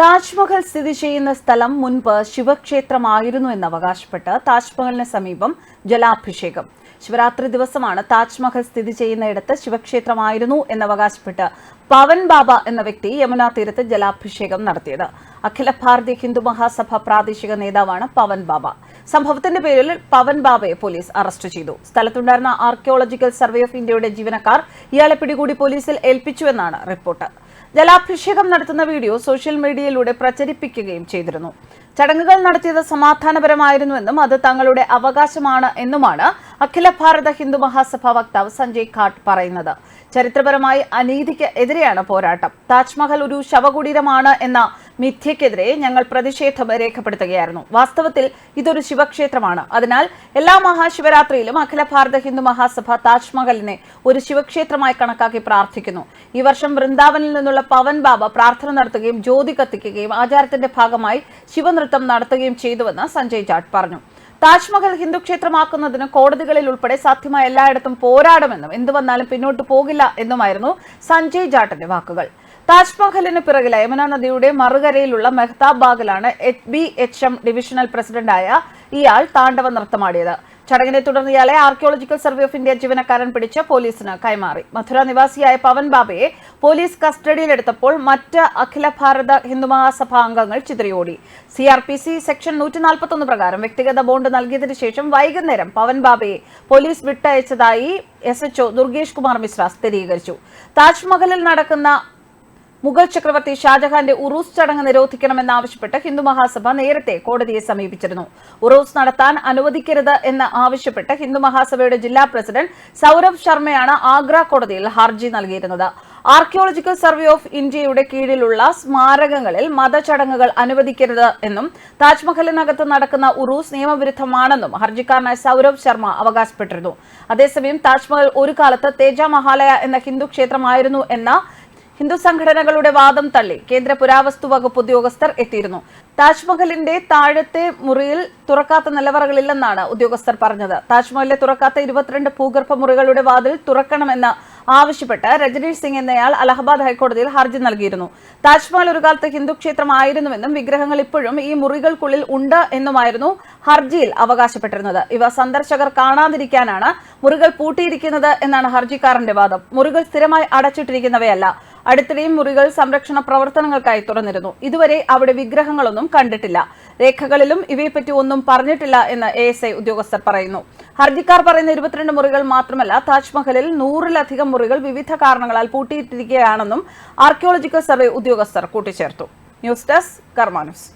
താജ്മഹൽ സ്ഥിതി ചെയ്യുന്ന സ്ഥലം മുൻപ് ശിവക്ഷേത്രമായിരുന്നു എന്ന് അവകാശപ്പെട്ട് താജ്മഹലിന് സമീപം ജലാഭിഷേകം. ശിവരാത്രി ദിവസമാണ് താജ്മഹൽ സ്ഥിതി ചെയ്യുന്നയിടത്ത് ശിവക്ഷേത്രമായിരുന്നു എന്ന് അവകാശപ്പെട്ട് പവൻ ബാബ എന്ന വ്യക്തി യമുന തീരത്ത് ജലാഭിഷേകം നടത്തിയത്. അഖില ഭാരതീയ ഹിന്ദു മഹാസഭ പ്രാദേശിക നേതാവാണ് പവൻ ബാബ. സംഭവത്തിന്റെ പേരിൽ പവൻ ബാബയെ പോലീസ് അറസ്റ്റ് ചെയ്തു. സ്ഥലത്തുണ്ടായിരുന്ന ആർക്കിയോളജിക്കൽ സർവേ ഓഫ് ഇന്ത്യയുടെ ജീവനക്കാർ ഇയാളെ പിടികൂടി പോലീസിൽ ഏൽപ്പിച്ചുവെന്നാണ് റിപ്പോർട്ട്. ജലാഭിഷേകം നടത്തുന്ന വീഡിയോ സോഷ്യൽ മീഡിയയിലൂടെ പ്രചരിപ്പിക്കുകയും ചെയ്തിരുന്നു. ചടങ്ങുകൾ നടത്തിയത് സമാധാനപരമായിരുന്നുവെന്നും അത് തങ്ങളുടെ അവകാശമാണ് എന്നുമാണ് അഖില ഭാരത ഹിന്ദു മഹാസഭ വക്താവ് സഞ്ജയ് ഘാട്ട് പറയുന്നത്. ചരിത്രപരമായി അനീതിക്ക് എതിരെയാണ് പോരാട്ടം. താജ്മഹൽ ഒരു ശവകുടീരമാണ് എന്ന മിഥ്യക്കെതിരെ ഞങ്ങൾ പ്രതിഷേധം രേഖപ്പെടുത്തുകയായിരുന്നു. വാസ്തവത്തിൽ ഇതൊരു ശിവക്ഷേത്രമാണ്. അതിനാൽ എല്ലാ മഹാശിവരാത്രിയിലും അഖില ഭാരത ഹിന്ദു മഹാസഭ താജ്മഹലിനെ ഒരു ശിവക്ഷേത്രമായി കണക്കാക്കി പ്രാർത്ഥിക്കുന്നു. ഈ വർഷം വൃന്ദാവനിൽ നിന്നുള്ള പവൻ ബാബ പ്രാർത്ഥന നടത്തുകയും ജ്യോതി കത്തിക്കുകയും ആചാരത്തിന്റെ ഭാഗമായി ശിവനൃത്തം നടത്തുകയും ചെയ്തുവെന്ന് സഞ്ജയ് ജാട്ട് പറഞ്ഞു. താജ്മഹൽ ഹിന്ദു ക്ഷേത്രമാക്കുന്നതിന് കോടതികളിൽ ഉൾപ്പെടെ സാധ്യമായ എല്ലായിടത്തും പോരാടുമെന്നും എന്തുവന്നാലും പിന്നോട്ട് പോകില്ല എന്നുമായിരുന്നു സഞ്ജയ് ജാട്ടിന്റെ വാക്കുകൾ. താജ്മഹലിന് പിറകിൽ യമുന നദിയുടെ മറുകരയിലുള്ള Mehtab ബാഗിലാണ് H B H M divisional പ്രസിഡന്റായ ഇയാൾ താണ്ഡവ നൃത്തമാടിയത്. ചടങ്ങിനെ തുടർന്ന് ഇയാളെ ആർക്കിയോളജിക്കൽ സർവേ ഓഫ് ഇന്ത്യ ജീവനക്കാരൻ പിടിച്ച് പോലീസിന് കൈമാറി. മധുര നിവാസിയായ പവൻ ബാബയെ പോലീസ് കസ്റ്റഡിയിലെടുത്തപ്പോൾ മറ്റ് അഖില ഭാരത ഹിന്ദു ഹിന്ദുമഹാസഭ അംഗങ്ങൾ ചിതറിയോടി. C R P C section നൂറ്റി നാൽപ്പത്തൊന്ന് പ്രകാരം വ്യക്തിഗത ബോണ്ട് നൽകിയതിനു ശേഷം വൈകുന്നേരം പവൻ ബാബയെ പോലീസ് വിട്ടയച്ചതായി എസ് എച്ച്ഒ ദുർഗേഷ് കുമാർ മിശ്ര സ്ഥിരീകരിച്ചു. താജ്മഹലിൽ നടക്കുന്ന മുഗൾ ചക്രവർത്തി ഷാജഹാന്റെ ഉറൂസ് ചടങ്ങ് നിരോധിക്കണമെന്നാവശ്യപ്പെട്ട് ഹിന്ദു മഹാസഭ നേരത്തെ കോടതിയെ സമീപിച്ചിരുന്നു. ഉറൂസ് നടത്താൻ അനുവദിക്കരുത് എന്ന് ആവശ്യപ്പെട്ട് ഹിന്ദു മഹാസഭയുടെ ജില്ലാ പ്രസിഡന്റ് സൌരഭ് ശർമ്മയാണ് ആഗ്ര കോടതിയിൽ ഹർജി നൽകിയിരുന്നത്. ആർക്കിയോളജിക്കൽ സർവേ ഓഫ് ഇന്ത്യയുടെ കീഴിലുള്ള സ്മാരകങ്ങളിൽ മതചടങ്ങുകൾ അനുവദിക്കരുത് എന്നും താജ്മഹലിനകത്ത് നടക്കുന്ന ഉറൂസ് നിയമവിരുദ്ധമാണെന്നും ഹർജിക്കാരനായ സൌരഭ് ശർമ്മ അവകാശപ്പെട്ടിരുന്നു. അതേസമയം താജ്മഹൽ ഒരു കാലത്ത് തേജ മഹാലയ എന്ന ഹിന്ദു ക്ഷേത്രമായിരുന്നു എന്ന ഹിന്ദു സംഘടനകളുടെ വാദം തള്ളി കേന്ദ്ര പുരാവസ്തു വകുപ്പ് ഉദ്യോഗസ്ഥർ എത്തിയിരുന്നു. താജ്മഹലിന്റെ താഴത്തെ മുറിയിൽ തുറക്കാത്ത നിലവറകളില്ലെന്നാണ് ഉദ്യോഗസ്ഥർ പറഞ്ഞത്. താജ്മഹലിലെ തുറക്കാത്ത ഇരുപത്തിരണ്ട് ഭൂഗർഭ മുറികളുടെ വാതിൽ തുറക്കണമെന്ന് ആവശ്യപ്പെട്ട് രജനീഷ് സിംഗ് എന്നയാൾ അലഹബാദ് ഹൈക്കോടതിയിൽ ഹർജി നൽകിയിരുന്നു. താജ്മഹൽ ഒരു കാലത്ത് ഹിന്ദു ക്ഷേത്രമായിരുന്നുവെന്നും വിഗ്രഹങ്ങൾ ഇപ്പോഴും ഈ മുറികൾക്കുള്ളിൽ ഉണ്ട് എന്നുമായിരുന്നു ഹർജിയിൽ അവകാശപ്പെട്ടിരുന്നത്. ഇവ സന്ദർശകർ കാണാതിരിക്കാനാണ് മുറികൾ പൂട്ടിയിരിക്കുന്നത് എന്നാണ് ഹർജിക്കാരന്റെ വാദം. മുറികൾ സ്ഥിരമായി അടച്ചിട്ടിരിക്കുന്നവയല്ല. അടുത്തിടെയും മുറികൾ സംരക്ഷണ പ്രവർത്തനങ്ങൾക്കായി തുറന്നിരുന്നു. ഇതുവരെ അവിടെ വിഗ്രഹങ്ങളൊന്നും കണ്ടിട്ടില്ല. രേഖകളിലും ഇവയെപ്പറ്റി ഒന്നും പറഞ്ഞിട്ടില്ല എന്ന് എ എസ് ഐ ഉദ്യോഗസ്ഥർ പറയുന്നു. ഹർജിക്കാർ പറയുന്ന ഇരുപത്തിരണ്ട് മുറികൾ മാത്രമല്ല താജ്മഹലിൽ നൂറിലധികം മുറികൾ വിവിധ കാരണങ്ങളാൽ പൂട്ടിയിട്ടിരിക്കുകയാണെന്നും ആർക്കിയോളജിക്കൽ സർവേ ഉദ്യോഗസ്ഥർ കൂട്ടിച്ചേർത്തു. News desk കർമാനുസ്